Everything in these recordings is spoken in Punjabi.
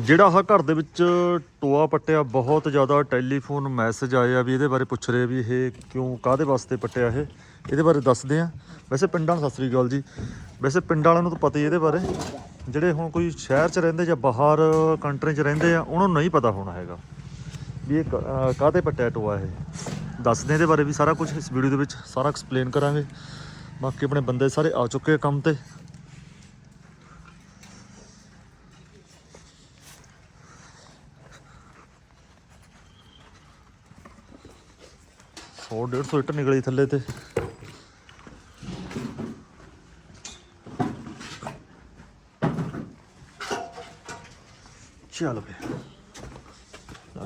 ਜਿਹੜਾ ਆਹ ਘਰ ਦੇ ਵਿੱਚ ਟੋਆ ਪੱਟਿਆ, ਬਹੁਤ ਜ਼ਿਆਦਾ ਟੈਲੀਫੋਨ ਮੈਸੇਜ ਆਏ ਆ ਵੀ ਇਹਦੇ ਬਾਰੇ ਪੁੱਛ ਰਹੇ ਵੀ ਇਹ ਕਿਉਂ ਕਾਦੇ ਵਾਸਤੇ ਪੱਟਿਆ ਇਹ? ਇਹਦੇ ਬਾਰੇ ਦੱਸਦੇ ਆ। ਵੈਸੇ ਪਿੰਡਾਂ ਨੂੰ ਸਤਿ ਸ੍ਰੀ ਅਕਾਲ ਜੀ। ਵੈਸੇ ਪਿੰਡ ਵਾਲਿਆਂ ਨੂੰ ਤਾਂ ਪਤਾ ਹੀ ਇਹਦੇ ਬਾਰੇ। ਜਿਹੜੇ ਹੁਣ ਕੋਈ ਸ਼ਹਿਰ 'ਚ ਰਹਿੰਦੇ ਜਾਂ ਬਾਹਰ ਕੰਟਰੀ 'ਚ ਰਹਿੰਦੇ ਆ, ਉਹਨਾਂ ਨੂੰ ਨਹੀਂ ਪਤਾ ਹੋਣਾ ਹੈਗਾ ਵੀ ਇਹ ਕ- ਅਹ ਕਾਹਤੇ ਪੱਟਿਆ ਟੋਆ ਇਹ। ਦੱਸਦੇ ਇਹਦੇ ਬਾਰੇ ਵੀ ਸਾਰਾ ਕੁਝ ਇਸ ਵੀਡੀਓ ਦੇ ਵਿੱਚ, ਸਾਰਾ ਐਕਸਪਲੇਨ ਕਰਾਂਗੇ। ਬਾਕੀ ਆਪਣੇ ਬੰਦੇ ਸਾਰੇ ਆ ਚੁੱਕੇ ਆ ਕੰਮ ਤੇ। ਸੌ ਡੇਢ ਸੌ ਇੱਟ ਨਿਕਲੀ ਥੱਲੇ ਤੇ। ਚੱਲ ਵੇ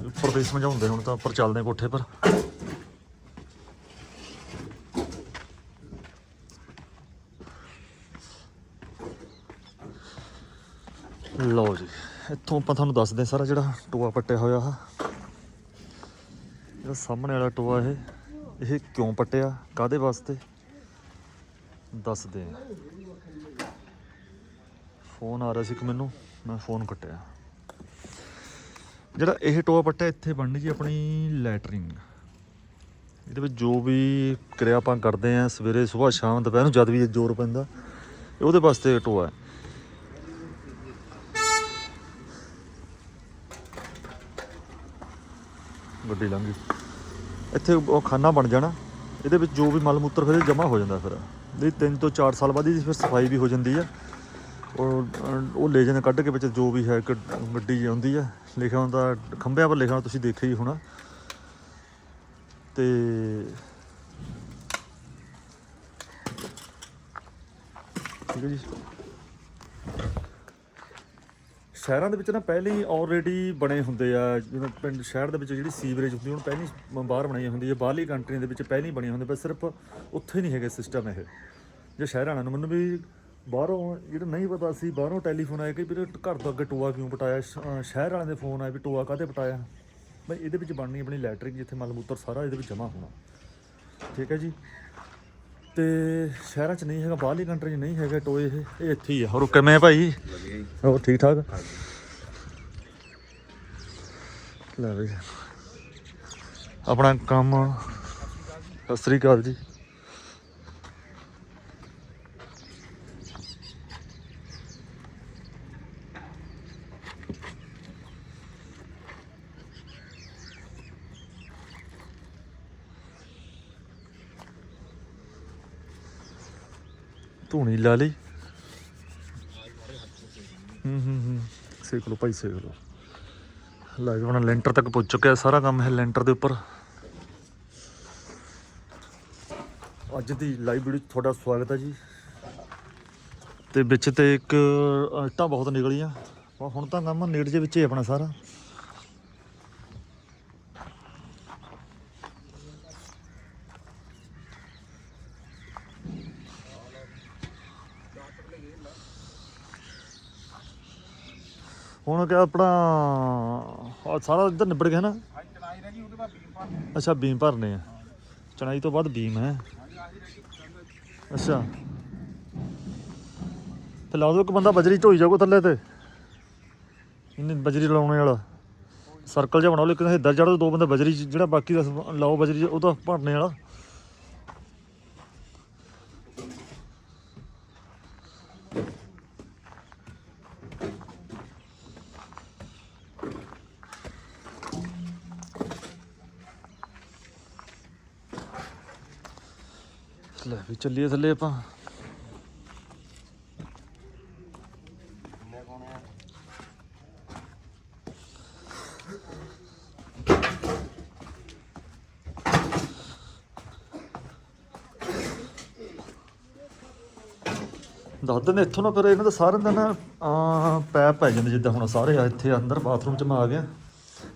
ਉੱਪਰ ਦੇ ਸਮਝਾਉਂਦੇ ਹੁਣ ਤਾਂ ਉੱਪਰ ਚੱਲਦੇ ਕੋਠੇ ਪਰ। ਲਓ ਜੀ, ਇੱਥੋਂ ਆਪਾਂ ਤੁਹਾਨੂੰ ਦੱਸਦੇ ਹਾਂ ਸਾਰਾ ਜਿਹੜਾ ਟੋਆ ਪੱਟਿਆ ਹੋਇਆ ਆ ਜਿਹੜਾ ਸਾਹਮਣੇ ਵਾਲਾ ਟੋਆ ਇਹ। ਇਹ ਕਿਉਂ ਪੱਟਿਆ? ਕਾਦੇ ਵਾਸਤੇ? ਦੱਸਦੇ ਆ। ਫੋਨ ਆ ਰਿਹਾ ਸੀ ਕਿ ਮੈਨੂੰ, ਮੈਂ ਫੋਨ ਕੱਟਿਆ। ਜਿਹੜਾ ਇਹ ਟੋਆ ਪੱਟਿਆ, ਇੱਥੇ ਬਣਨੀ ਜੀ ਆਪਣੀ ਲੈਟਰਿੰਗ। ਇਹਦੇ ਵਿੱਚ ਜੋ ਵੀ ਕਿਰਿਆ ਆਪਾਂ ਕਰਦੇ ਆ, ਸਵੇਰੇ ਸਵੇਰ ਸ਼ਾਮ, ਦੁਪਹਿਰ ਨੂੰ ਜਦ ਵੀ ਇਹ ਜ਼ੋਰ ਪੈਂਦਾ ਉਹਦੇ ਵਾਸਤੇ ਟੋਆ ਹੈ। ਗੱਡੀ ਲੰਘ ਇੱਥੇ ਉਹ ਖਾਨਾ ਬਣ ਜਾਣਾ। ਇਹਦੇ ਵਿੱਚ ਜੋ ਵੀ ਮਲ ਮੂਤਰ ਫਿਰ ਜਮ੍ਹਾਂ ਹੋ ਜਾਂਦਾ ਫਿਰ। ਇਹਦੀ 3 ਤੋਂ 4 ਸਾਲ ਬਾਅਦ ਇਹਦੀ ਫਿਰ ਸਫ਼ਾਈ ਵੀ ਹੋ ਜਾਂਦੀ ਆ। ਉਹ ਉਹ ਲੈ ਜਾਂਦੇ ਕੱਢ ਕੇ ਵਿੱਚ ਜੋ ਵੀ ਹੈ, ਇੱਕ ਗੱਡੀ ਆਉਂਦੀ ਆ, ਲਿਖਿਆ ਹੁੰਦਾ, ਖੰਭਿਆਂ ਪਰ ਲਿਖਿਆ ਹੁੰਦਾ ਤੁਸੀਂ ਦੇਖਿਆ ਹੀ ਹੋਣਾ। ਤੇ ਠੀਕ ਹੈ ਜੀ। ਸ਼ਹਿਰਾਂ ਦੇ ਵਿੱਚ ਨਾ ਪਹਿਲੇ ਹੀ ਆਲਰੇਡੀ ਬਣੇ ਹੁੰਦੇ ਆ, ਜਿਵੇਂ ਪਿੰਡ, ਸ਼ਹਿਰ ਦੇ ਵਿੱਚ ਜਿਹੜੀ ਸੀਵਰੇਜ ਹੁੰਦੀ ਉਹਨੂੰ ਪਹਿਲਾਂ ਹੀ ਬਾਹਰ ਬਣਾਈ ਹੁੰਦੀ ਹੈ ਬਾਹਰਲੀ ਕੰਟਰੀਆਂ ਦੇ ਵਿੱਚ ਪਹਿਲਾਂ ਹੀ ਬਣੀ ਹੁੰਦੀ ਪਰ ਸਿਰਫ ਉੱਥੇ ਨਹੀਂ ਹੈਗੇ ਸਿਸਟਮ ਇਹ। ਜੇ ਸ਼ਹਿਰ ਵਾਲਿਆਂ ਨੂੰ ਮੈਨੂੰ ਵੀ ਬਾਹਰੋਂ ਜਿਹੜਾ ਨਹੀਂ ਪਤਾ ਸੀ, ਬਾਹਰੋਂ ਟੈਲੀਫੋਨ ਆਇਆ ਕਿ ਵੀਰੇ ਘਰ ਤੋਂ ਅੱਗੇ ਟੋਆ ਕਿਉਂ ਪਟਾਇਆ? ਸ਼ਹਿਰ ਵਾਲਿਆਂ ਦੇ ਫੋਨ ਆਏ ਵੀ ਟੋਆ ਕਾਹਤੇ ਪਟਾਇਆ? ਬਈ ਇਹਦੇ ਵਿੱਚ ਬਣਨੀ ਆਪਣੀ ਲੈਟਰਿੰਗ ਜਿੱਥੇ ਮਲ ਮੂਤਰ ਸਾਰਾ ਇਹਦੇ ਵਿੱਚ ਜਮ੍ਹਾਂ ਹੋਣਾ। ਠੀਕ ਹੈ ਜੀ? ਤੇ ਸ਼ਹਿਰਾਂ 'ਚ ਨਹੀਂ ਹੈਗਾ, ਬਾਹਰਲੀ ਕੰਟਰੀ 'ਚ ਨਹੀਂ ਹੈਗਾ ਟੋਏ ਇਹ ਇਹ ਇੱਥੇ ਹੀ ਆ। ਹੋਰ ਕਿਵੇਂ ਭਾਈ? ਹੋਰ ਠੀਕ ਠਾਕ? ਲੈ ਬਈ ਆਪਣਾ ਕੰਮ, ਸਤਿ ਸ੍ਰੀ ਅਕਾਲ ਜੀ। ਧੂਣੀ ਲਾ ਲਈ। ਹੂੰ ਹੂੰ ਹੂੰ। ਸੇਕ ਲਓ ਭਾਈ, ਸੇਕ ਲਓ। ਲਾਈਵ ਜੀ, ਹੁਣ ਲੈਂਟਰ ਤੱਕ ਪਹੁੰਚ ਚੁੱਕਿਆ ਸਾਰਾ ਕੰਮ ਹੈ ਲੈਂਟਰ ਦੇ ਉੱਪਰ। ਅੱਜ ਦੀ ਲਾਈਵ ਵੀਡੀਓ 'ਚ ਤੁਹਾਡਾ ਸਵਾਗਤ ਹੈ ਜੀ। ਤੇ ਵਿੱਚ ਤੇ ਇੱਕ ਇੱਟਾਂ ਬਹੁਤ ਨਿਕਲੀਆਂ। ਹੁਣ ਤਾਂ ਕੰਮ ਨੇੜੇ ਦੇ ਵਿੱਚ ਹੀ ਆਪਣਾ ਸਾਰਾ। ਹੁਣ ਕਿ ਆਪਣਾ ਆਹ ਸਾਰਾ ਇੱਧਰ ਨਿਬੜ ਗਿਆ ਨਾ। ਅੱਛਾ ਬੀਮ ਭਰਨੇ ਆ। ਚਣਾਈ ਤੋਂ ਬਾਅਦ ਬੀਮ ਹੈ। ਅੱਛਾ। ਤੇ ਲਾ ਦੋ ਇੱਕ ਬੰਦਾ ਬਜਰੀ ਢੋਈ ਜਾਊਗਾ ਥੱਲੇ ਤੇ। ਇਹਨੇ ਬਜਰੀ ਲਾਉਣੇ ਵਾਲਾ। ਸਰਕਲ ਜਿਹਾ ਬਣਾਓ ਲੇਕਿਨ ਇੱਧਰ ਚੜੋ ਦੋ ਬੰਦੇ ਬਜਰੀ 'ਚ, ਜਿਹੜਾ ਬਾਕੀ ਦਾ ਸਮ- ਲਾਓ ਬਜਰੀ 'ਚ, ਉਹ ਤਾਂ ਭਰਨੇ ਵਾਲਾ। ਲੈ ਚੱਲੀਏ ਥੱਲੇ ਆਪਾਂ। ਦੱਸ ਦਿੰਦੇ ਇੱਥੋਂ ਨਾ ਫਿਰ ਇਹਨਾਂ ਦਾ ਸਾਰਿਆਂ ਦਾ ਨਾ ਪੈਪ ਪੈ ਜਾਂਦੇ ਜਿੱਦਾਂ ਹੁਣ ਸਾਰੇ ਆ ਇੱਥੇ ਅੰਦਰ, ਬਾਥਰੂਮ ਚ ਮੈਂ ਆ ਗਿਆ।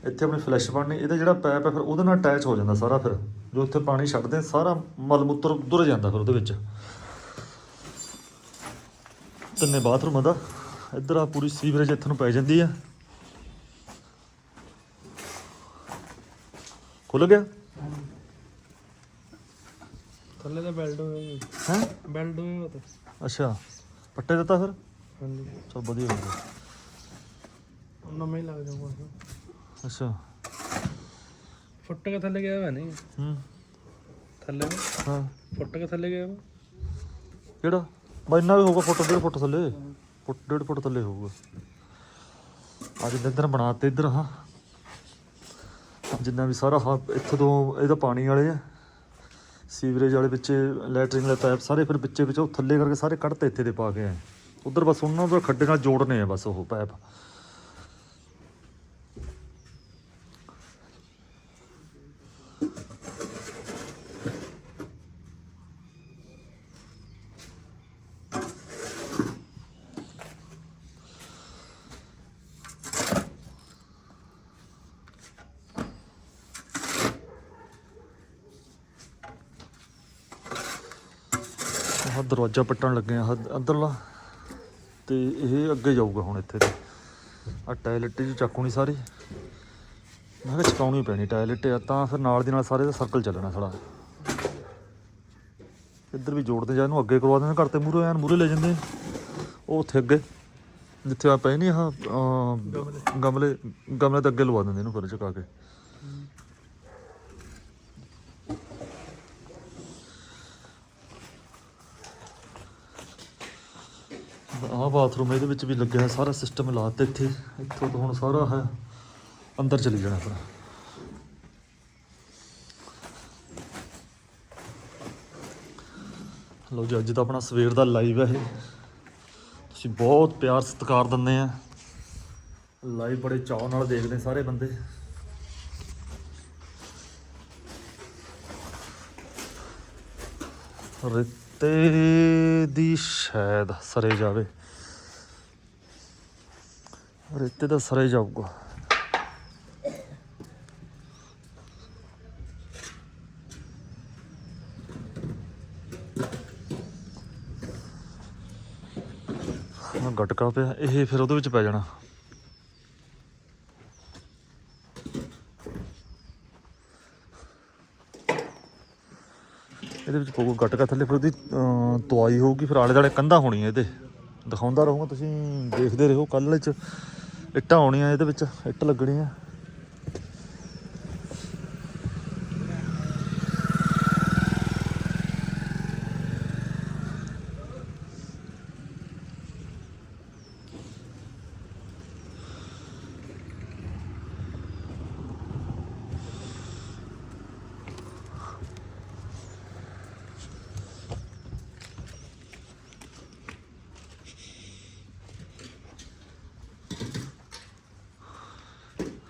ਇੱਥੇ ਆਪਣੀ ਫਲੈਸ਼ ਬਣਨੀ, ਇਹਦਾ ਜਿਹੜਾ ਪੈਪ ਹੈ ਫਿਰ ਉਹਦੇ ਨਾਲ ਅਟੈਚ ਹੋ ਜਾਂਦਾ ਸਾਰਾ ਫਿਰ। ਜੋ ਉੱਥੇ ਪਾਣੀ ਛੱਡਦੇ ਸਾਰਾ ਮਲ ਮੂਤਰ ਉਧਰ ਜਾਂਦਾ ਫਿਰ ਉਹਦੇ ਵਿੱਚ। ਤਿੰਨੇ ਬਾਥਰੂਮ ਦਾ ਇੱਧਰ ਆ ਪੂਰੀ ਸੀਵਰੇਜ ਇੱਥੇ ਨੂੰ ਪੈ ਜਾਂਦੀ ਆ। ਖੁੱਲ ਗਿਆ? ਥੱਲੇ ਤਾਂ ਬੈਲਟ ਹੋਇਆ ਹੈ? ਬੈਲਟ ਹੋਇਆ ਤਾਂ। ਅੱਛਾ। ਪੱਟੇ ਦਿੱਤਾ ਫਿਰ? ਹਾਂਜੀ। ਚਲ ਵਧੀਆ ਹੋ ਗਿਆ। ਨਵਾਂ ਹੀ ਲੱਗ ਜਾਊਗਾ। ਅੱਛਾ। ਫੁੱਟ ਕੇ ਥੱਲੇ ਗਿਆ ਵਾ ਨਹੀਂ? ਹੂੰ। ਥੱਲੇ ਹਾਂ। ਫੁੱਟ ਕੇ ਥੱਲੇ ਗਿਆ ਵਾ ਕਿਹੜਾ? ਬਾ ਇੰਨਾ ਵੀ ਹੋਊਗਾ ਫੁੱਟ ਡੇਢ ਫੁੱਟ ਥੱਲੇ। ਫੁੱਟ ਡੇਢ ਫੁੱਟ ਥੱਲੇ ਹੋਊਗਾ। ਅੱਜ ਇੱਧਰ ਬਣਾਤੇ ਇੱਧਰ ਹਾਂ। ਜਿੰਨਾ ਵੀ ਸਾਰਾ ਹਾਂ ਇੱਥੋਂ ਤੋਂ ਇਹਦਾ ਪਾਣੀ ਵਾਲੇ ਆ ਸੀਵਰੇਜ ਵਾਲੇ ਵਿੱਚੇ ਲੈਟਰਿੰਗ ਵਾਲੇ ਪਾਈਪ ਸਾਰੇ ਫਿਰ ਵਿੱਚੇ ਵਿੱਚੋਂ ਥੱਲੇ ਕਰਕੇ ਸਾਰੇ ਕੱਢਤੇ ਇੱਥੇ ਦੇ ਪਾ ਕੇ ਆਏ। ਉਧਰ ਬਸ ਉਹਨਾਂ ਦਾ ਖੱਡੇ ਨਾਲ ਜੋੜਨੇ ਆ ਬਸ ਉਹ ਪਾਈਪ। ਆਹ ਦਰਵਾਜ਼ਾ ਪੱਟਣ ਲੱਗੇ ਆ ਅੰਦਰਲਾ। ਤੇ ਇਹ ਅੱਗੇ ਜਾਊਗਾ ਹੁਣ ਇੱਥੇ ਤੇ। ਆ ਟਾਇਲਟ ਜੀ ਚੱਕੂਣੀ ਸਾਰੀ। ਮੈਂ ਕਿਹਾ ਚਕਾਉਣੀ ਪੈਣੀ ਟਾਇਲਟ ਆ, ਤਾਂ ਫਿਰ ਨਾਲ ਦੀ ਨਾਲ ਸਾਰੇ ਦਾ ਸਰਕਲ ਚੱਲਣਾ ਸਾਡਾ ਇੱਧਰ ਵੀ ਜੋੜਦੇ ਜਾਂ ਇਹਨੂੰ ਅੱਗੇ ਕਰਵਾ ਦਿੰਦੇ, ਘਰ ਤੇ ਮੂਰੇ ਐਨ ਮੂਰੇ ਲੈ ਜਾਂਦੇ ਉਹ ਉੱਥੇ ਅੱਗੇ, ਜਿੱਥੇ ਆ ਪਏ ਨਹੀਂ ਆਹ ਗਮਲੇ ਗਮਲੇ ਤੇ ਅੱਗੇ ਲਵਾ ਦਿੰਦੇ ਇਹਨੂੰ ਫਿਰ ਚਕਾ ਕੇ। ਆਹ ਬਾਥਰੂਮ ਇਹਦੇ ਵਿੱਚ ਵੀ ਲੱਗਿਆ ਸਾਰਾ ਸਿਸਟਮ ਲਾਤਾ ਇੱਥੇ। ਇੱਥੋਂ ਤੋਂ ਹੁਣ ਸਾਰਾ ਹੈ, ਅੰਦਰ ਚਲੀ ਜਾਣਾ ਫਿਰ ਲਓ ਜੀ, ਅੱਜ ਤਾਂ ਆਪਣਾ ਸਵੇਰ ਦਾ ਲਾਈਵ ਹੈ ਇਹ। ਤੁਸੀਂ ਬਹੁਤ ਪਿਆਰ ਸਤਿਕਾਰ ਦਿੰਦੇ ਆ। ਲਾਈਵ ਬੜੇ ਚਾਅ ਨਾਲ ਦੇਖਦੇ ਸਾਰੇ ਬੰਦੇ। ਰੇਤੇ ਦੀ ਸ਼ਾਇਦ ਸਰੇ ਜਾਵੇ। ਰੇਤੇ ਦਾ ਸਰੇ ਜਾਊਗਾ। ਗਟਕਾ ਪਿਆ, ਇਹ ਫਿਰ ਉਹਦੇ ਵਿੱਚ ਪੈ ਜਾਣਾ। ਇਹਦੇ ਵਿੱਚ ਪਊਗਾ ਗਟਕਾ ਥੱਲੇ ਫਿਰ ਉਹਦੀ ਅਹ, ਤਵਾਈ ਹੋਊਗੀ ਫਿਰ ਆਲੇ ਦਾਲੇ ਕੰਧਾਂ ਹੋਣੀਆਂ ਇਹਦੇ। ਦਿਖਾਉਂਦਾ ਰਹੂੰਗਾ ਤੁਸੀਂ ਦੇਖਦੇ ਰਹੋ ਕੱਲ੍ਹ ਚ ਇੱਟਾਂ ਆਉਣੀਆਂ ਇਹਦੇ ਵਿੱਚ ਇੱਟ ਲੱਗਣੀਆਂ।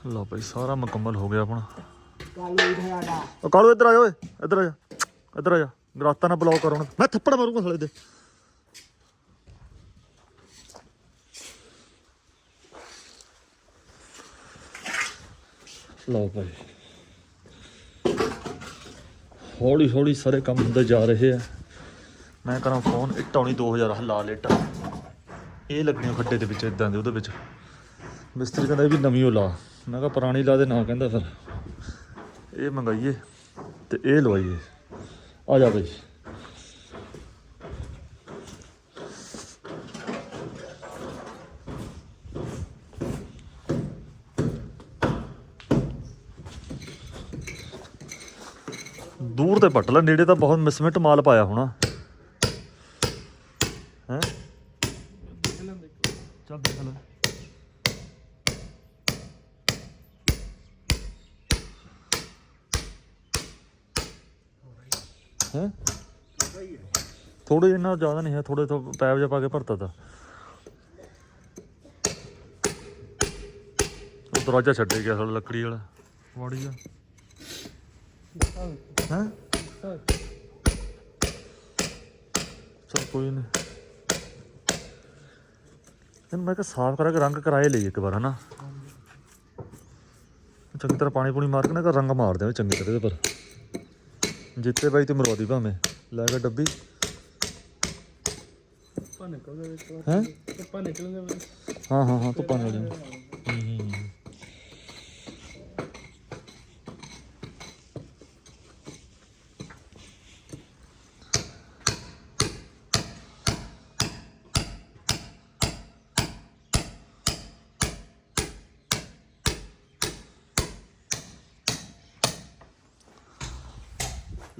ਲਓ ਭਾਈ ਸਾਰਾ ਮੁਕੰਮਲ ਹੋ ਗਿਆ ਆਪਣਾ। ਉਹ ਕਾਲੂ ਇੱਧਰ ਆ ਜਾ ਓਏ ਇੱਧਰ ਆ ਜਾ ਇੱਧਰ ਆ ਜਾ। ਗਰਾਤਾ ਨਾ ਬਲੌਕ ਕਰੋ ਹੁਣ। ਮੈਂ ਥੱਪੜ ਮਾਰੂੰਗਾ ਸਾਲੇ ਦੇ। ਲਓ ਭਾਈ। ਹੌਲੀ ਹੌਲੀ ਸਾਰੇ ਕੰਮ ਹੁੰਦੇ ਜਾ ਰਹੇ ਆ। ਮੈਂ ਕਰਾਂ ਫੋਨ ਇਟਾਉਣੀ 2000 ਲਾ ਲੇਟ ਇਹ ਲੱਗਣੀਆਂ ਖੱਡੇ ਦੇ ਵਿੱਚ ਇਦਾਂ ਦੇ ਉਹਦੇ ਵਿੱਚ। ਮਿਸਤਰੀ ਕਹਿੰਦਾ ਵੀ ਨਵੀਂ ਓ ਲਾ। ਮੈਂ ਕਿਹਾ ਪੁਰਾਣੀ ਲਾ ਦੇ, ਨਾ ਕਹਿੰਦਾ ਫਿਰ। ਇਹ ਮੰਗਾਈਏ ਤੇ ਇਹ ਲਵਾਈਏ। ਆ ਜਾ ਬਈ। ਦੂਰ ਤੇ ਪੱਟ ਲੈ, ਨੇੜੇ ਤਾਂ ਬਹੁਤ ਮਿਸਮਿਟ ਮਾਲ ਪਾਇਆ ਹੋਣਾ। ਹੈ। ਥੋੜੇ ਇੰਨਾ ਜ਼ਿਆਦਾ ਨਹੀਂ ਹੈ ਥੋੜੇ ਤੋਂ ਪੈਪ ਜਿਹਾ ਪਾ ਕੇ ਭਰਤਾ ਤਾ। ਉਹ ਦਰਵਾਜ਼ਾ ਛੱਡੇ ਗਿਆ ਸਾਲਾ, ਲੱਕੜੀ ਵਾਲਾ। ਵਾੜੀ ਆ ਹੈ? ਚਲ ਕੋਈ ਨਹੀਂ। ਇਹਨੂੰ ਮੈਂ ਕਿਹਾ ਸਾਫ਼ ਕਰਾ ਕੇ ਰੰਗ ਕਰਾਏ ਲਈ ਇੱਕ ਵਾਰ, ਹਨਾ? ਚੰਗੀ ਤਰ੍ਹਾਂ ਪਾਣੀ ਪੂਣੀ ਮਾਰ ਕੇ ਨਾ ਰੰਗ ਮਾਰ ਦੇ ਚੰਗੀ ਤਰ੍ਹਾਂ ਇਹਦੇ ਪਰ ਜਿੱਤੇ ਬਾਈ ਤੇ ਮਰਵਾਦੀ ਭਾਵੇਂ। ਲੈ ਕੇ ਡੱਬੀ। ਧੁੱਪਾਂ ਨਿਕਲਦੇ ਵਿੱਚ। ਹੈ? ਧੁੱਪਾਂ ਨਿਕਲਦੇ ਵਿੱਚ ਹਾਂ ਹਾਂ ਹਾਂ ਧੁੱਪਾਂ ਨਾਲ ਹੂੰ ਹੂੰ।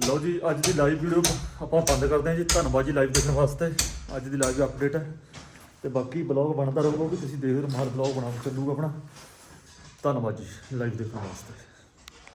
ਲਓ ਜੀ, ਅੱਜ ਦੀ ਲਾਈਵ ਵੀਡੀਓ ਆਪਾਂ ਬੰਦ ਕਰਦੇ ਹਾਂ ਜੀ। ਧੰਨਵਾਦ ਜੀ ਲਾਈਵ ਦੇਖਣ ਵਾਸਤੇ। ਅੱਜ ਦੀ ਲਾਈਵ ਅਪਡੇਟ ਹੈ। ਤੇ ਬਾਕੀ ਬਲੌਗ ਬਣਦਾ ਰਹੂਗਾ ਵੀ ਤੁਸੀਂ ਦੇਖਦੇ ਰਹੋ, ਮਾਰ ਬਲੌਗ ਬਣਾਉਂ ਚੱਲੂਗਾ ਆਪਣਾ। ਧੰਨਵਾਦ ਜੀ ਲਾਈਵ ਦੇਖਣ ਵਾਸਤੇ।